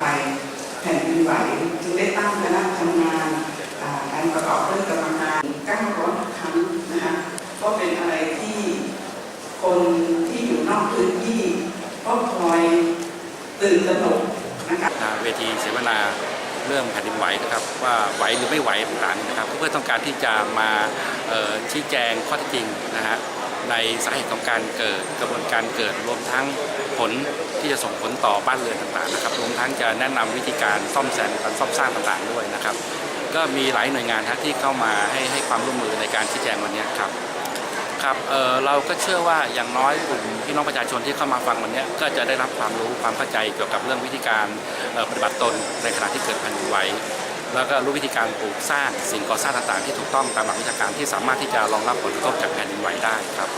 ไปแผ่นดินไหวจึงได้ตั้งคณะทำงานอ่าการประกอบด้วยกรรมการ900ครั้งนะคะก็เป็นอะไรที่คนที่อยู่นอกพื้นที่ก็คอย ตื่นตระหนกนะคะอ่าเวทีเสวนาเรื่องแผ่นดินไหวนะครับว่าไหวหรือไม่ไหวต่างๆนะครับ เพื่อต้องการที่จะมาชี้แจงข้อเท็จจริงนะฮะในสาเหตุของการเกิดกระบวนการเกิดรวมทั้งผลที่จะส่งผลต่อบ้านเรือนต่างๆนะครับรวมทั้งจะแนะนำวิธีการซ่อมแซมการซ่อมสร้างต่างๆด้วยนะครับ ก็มีหลายหน่วยงานฮะที่เข้ามาให้ให้ความร่วมมือในการชี้แจงวันนี้ครับ ครับเเราก็เชื่อว่าอย่างน้อยกลุ่มพี่น้องประชาชนที่เข้ามาฟังวันนี้ก็จะได้รับความรู้ความเข้าใจเกี่ยวกับเรื่องวิธีการปฏิบัติตนในขณะที่เกิดแผ่นดินไหวแล้วก็รู้วิธีการปลูกสร้างสิ่งก่อสร้างต่างๆ ที่ถูกต้องตามหลักวิชาการที่สามารถที่จะรองรับผลกระทบจากแผ่นดินไหวได้ครับ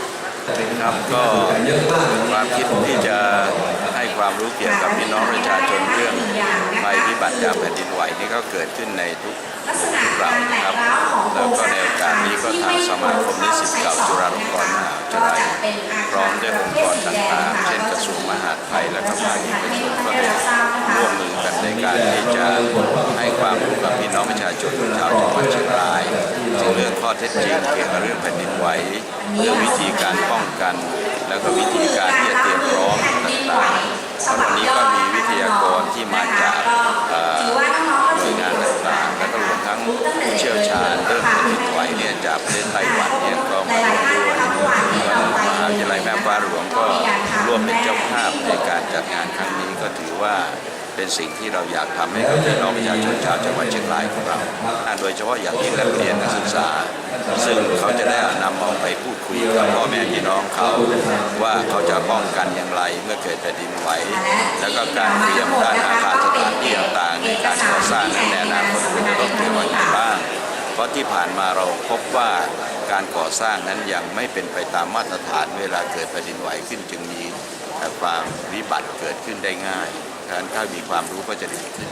ครับก็ความคิดที่จะให้ความรู้เกี่ยวกับพี่น้องประชาชนเรื่องภัยพิบัติจากแผ่นดินไหวนี่ก็เกิดขึ้นในทุกทุกเรานะครับแล้วก็ในโอกาสนี้ก็ทางสมาคม จุฬาลงกรณ์มหาวิทยาลัยพร้อมด้วยองค์กรต่างๆ เช่นกระทรวงมหาดไทยและก็ภาคเอกชนก็ได้ร่วมมือกันในการที่จะให้ความรู้กับพี่น้องประชาชนชาวจังหวัดเชียงรายถึงเรื่องข้อเท็จจริงเกี่ยวกับเรื่องแผ่นดินไหวเรื่องวิธีการป้องกัน แล้วก็วิธีการที่จะเตรียมพร้อมต่างๆวันนี้ก็มีวิทยากรที่มาจากอ่อหน่วยงานต่างๆ และก็รวมทั้งผู้เชี่ยวชาญเรื่องแผ่นดินไหวเนี่ยจากประเทศไต้หวันเนี่ยก็มาร่วมด้วยแล้วมหาวิทยาลัยแม่ฟ้าหลวงก็ ร่วมเป็นเจ้าภาพในการจัดงานครั้งนี้ก็ถือว่าเป็นสิ่งที่เราอยากทำให้กับพี่น้องประชาชนชาวจังหวัดเชียงรายของเรา โดยเฉพาะอย่างยิ่งนักเรียนนักศึกษา ซึ่งเขาจะได้นำเอาไปพูดคุยกับพ่อแม่พี่น้องเขา ว่าเขาจะป้องกันอย่างไรเมื่อเกิดแผ่นดินไหว แล้วก็การเตรียมการอาคารสถานที่ต่างๆในการก่อสร้างในอนาคตควรจะต้องเตรียมไว้อย่างบ้าง เพราะที่ผ่านมาเราพบว่าการก่อสร้างนั้นยังไม่เป็นไปตามมาตรฐานเวลาเกิดแผ่นดินไหวขึ้นจึงมี ความวิบัติเกิดขึ้นได้ง่ายดังนั้นถ้ามีความรู้ก็จะดีขึ้น